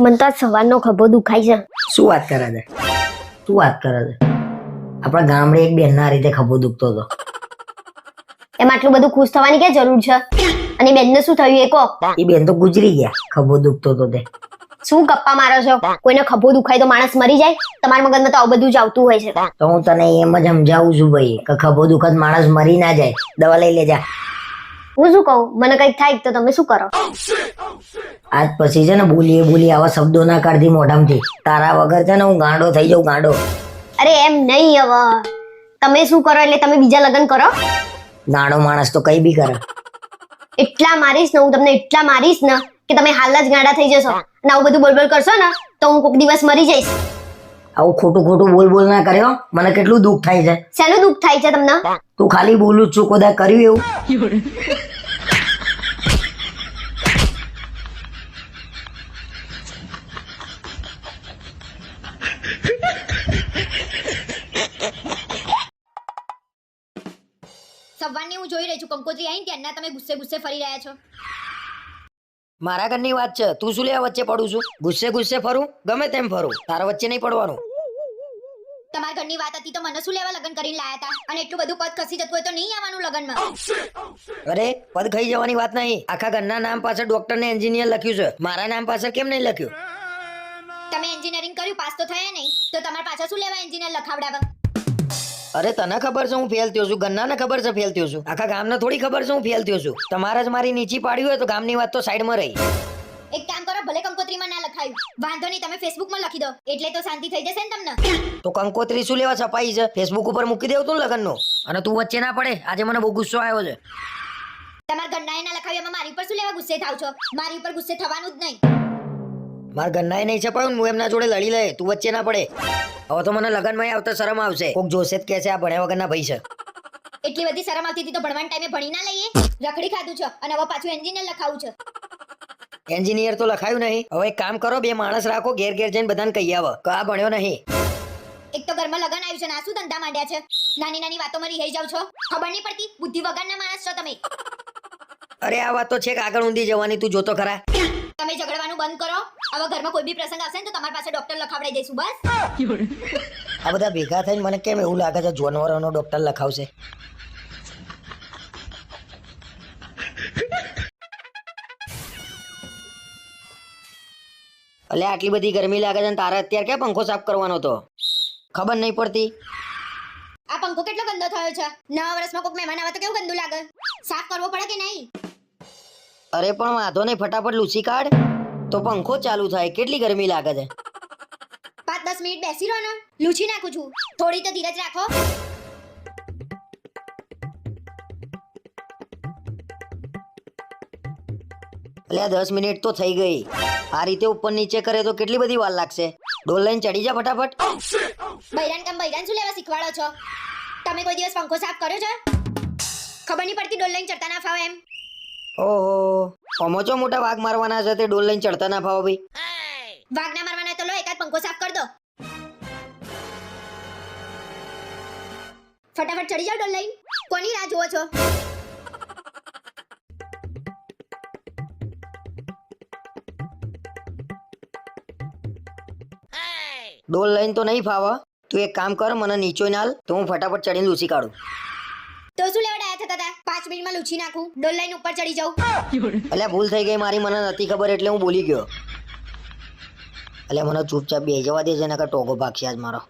મને તો સવારનો ખભો દુખાય છે. શું વાત કરે છે? શું વાત કરે છે? આપણા ગામડે એક બેન ના રીતે ખભો દુખતો હતો. એમ આટલું બધું ખુશ થવાની ક્યાં જરૂર છે? અને બેનને શું થયું? એ કહો. એ બેન તો ગુજરી ગયા ખભો દુખતો હતો તે. શું ગપ્પા મારો છો? કોઈને ખભો દુખાય તો માણસ મરી જાય? તમારા મગજમાં તો આવું બધું જ આવતું હોય છે. તો હું તને એમ જ સમજાવું છું ભાઈ કે ખભો દુખત માણસ મરી ના જાય. દવા લઈ લેજા. હું શું કહું? મને કંઈક થાય તો તમે શું કરો? આજ પછી છે ને બોલીએ બોલી આવા શબ્દો ના કાઢતી મોઢામાંથી. તારા વગર છે ને હું ગાંડો થઈ જાઉં ગાંડો. અરે એમ નહીં હવે. તમે શું કરો એટલે તમે બીજા લગ્ન કરો? ગાંડો માણસ તો કઈ બી કરે. એટલા મારીશ ને હું તમને એટલા મારીશ ને કે તમે હાલ જ ગાંડા થઈ જશો. અને આવું બધું બોલબોલ કરશો ને તો હું કોઈક દિવસ મરી જઈશ. આવું ખોટું ખોટું બોલ બોલ ના કર્યો મને કેટલું દુઃખ થાય છે. શેનું દુઃખ થાય છે તમને? તું ખાલી બોલું જ છું કદાચ કર્યું એવું. સવારની હું જોઈ રહી છું. કંકોત્રી આવીને ત્યારના તમે ગુસ્સે ગુસ્સે ફરી રહ્યા છો. મારા ઘરની વાત છે. તું શું લેવા વચ્ચે પડું છું? ગુસ્સે ગુસ્સે ફરું? ગમે તેમ ફરું. તારા વચ્ચે નહીં પડવાનું. તમારા ઘરની વાત હતી તો મને શું લેવા લગ્ન કરીને લાયા હતા? અને એટલું બધું પદ ખસી જતું હોય તો નહીં આવવાનું લગ્નમાં. અરે પદ ખાઈ જવાની વાત નહીં. આખા ઘરના નામ પાછળ ડોક્ટર ને એન્જિનિયર લખ્યું છે. મારા નામ પાછળ કેમ નહીં લખ્યું? તમે એન્જિનિયરિંગ કર્યું પાસ તો થયા નહીં. તો તમારા પાછળ શું લેવા એન્જિનિયર લખાવડાવા અરે તને ખબર છે હું ફેલ થયો છું? ઘરનાને ખબર છે ફેલ થયો છું? આખા ગામને થોડી ખબર છે હું ફેલ થયો છું? તમારે જ મારી નીચી પાડી હોય તો ગામની વાત તો સાઈડમાં રહી. એક કામ કરો ભલે કંકોત્રીમાં ના લખાયું. વાંધો નહીં તમે ફેસબુકમાં લખી દો. એટલે તો શાંતિ થઈ જશે ને તમને. તો કંકોત્રી શું લેવા છપાઈ છે? ફેસબુક ઉપર મૂકી દેવું તું લગનનો. અને તું વચ્ચે ના પડે. આજે મને બહુ ગુસ્સો આવ્યો છે. તમારા ઘરનાએ ના લખાવ્યું એમાં મારી ઉપર શું લેવા ગુસ્સે થાવ છો? મારી ઉપર ગુસ્સે થવાનું જ નહીં. મારા ઘરનાએ નહીં છપાયું હું એમના જોડે લડી લે તું વચ્ચે ના પડે. હવે તો મને લગ્નમાં આવતા શરમ આવશે. કોક જોશે જ કે છે આ ભણ્યા વગરના ભાઈ છે. એટલી બધી શરમ આવતી હતી તો ભણવાના ટાઈમે ભણી ના લઈએ? રખડી ખાધું છે. અને હવે પાછું એન્જિનિયર લખાવું છે. એન્જિનિયર તો લખાયું નહીં. હવે એક કામ કરો બે માણસ રાખો ઘેર ઘેર જઈને બધાને કહી આવો કે આ ભણ્યો નહીં. એક તો ઘરમાં લગન આવ્યું છે ને આ શું ધંધા માંડ્યા છે? નાની નાની વાતોમાં રહી જાવ છો? ખબર નહીં પડતી બુદ્ધિ વગરના માણસ છો તમે. અરે આ વાત તો છે કે આગળ ઊંધી જવાની તું જોતો ખરા. તમે ઝઘડવાનું બંધ કરો. હવે ઘરમાં કોઈ બી પ્રસંગ આવશે ને તો તમારી પાસે ડોક્ટર લખાવડાઈ દઈશું બસ. આ બધા ભેગા થઈને મને કેમ એવું લાગે છે જાનવરોનો ડોક્ટર લખાવશે? અલે આટલી બધી ગરમી લાગે છે તારે અત્યારે ક્યાં પંખો સાફ કરવાનો તો ખબર નહીં પડતી. આ પંખો કેટલો ગંદો થયો છે? નવા વર્ષમાં કોઈક મહેમાન આવે તો કેવું ગંદુ લાગે? સાફ કરવો પડે કે નહીં? અરે પણ વાંધો નહીં ફટાફટ લૂસી કાઢ. તો પંખો ચાલુ થાય. કેટલી ગરમી લાગે છે? પાંચ દસ મિનિટ બેસી રહો ને. લૂછી નાખું છું. થોડી તો ધીરજ રાખો. એટલે આ દસ મિનિટ તો થઈ ગઈ. આ રીતે ઉપર નીચે કરે તો કેટલી બધી વાર લાગશે? ડોલ લઈને ચડી જા ફટાફટ. બૈરાન કામ બૈરાન શું લેવા શીખવાડો છો? તમે કોઈ દિવસ પંખો સાફ કર્યો છે? ખબર નહીં પડતી ડોલ લઈને ચડતા ના ફાવે એમ. ઓહો. પમોચો મોટા વાઘ મારવાના છે તે ડોલ લઈને ચડતા ના ફાવો ભાઈ. વાઘ ના મારવાના તો લો એકાદ પંખો સાફ કર દો. ફટાફટ ચડી જાઓ ડોલ લઈને. કોની રાહ જુઓ છો? ડોલ લઈને તો નહીં ફાવા. તું એક કામ કર મને નીચો નાલ તો હું ફટાફટ ચડીને લૂસી કાઢું. તો શું લેવા ડાયા થતા હતા પાંચ મિનિટમાં લૂછી નાખું. ડોલ લઈને ઉપર ચડી જાઉં. એટલે ભૂલ થઈ ગઈ મારી મને નથી ખબર એટલે હું બોલી ગયો. એટલે મને ચૂપચાપ બે જવા દેજે નકર ટોગો ભાગશે આજ મારો.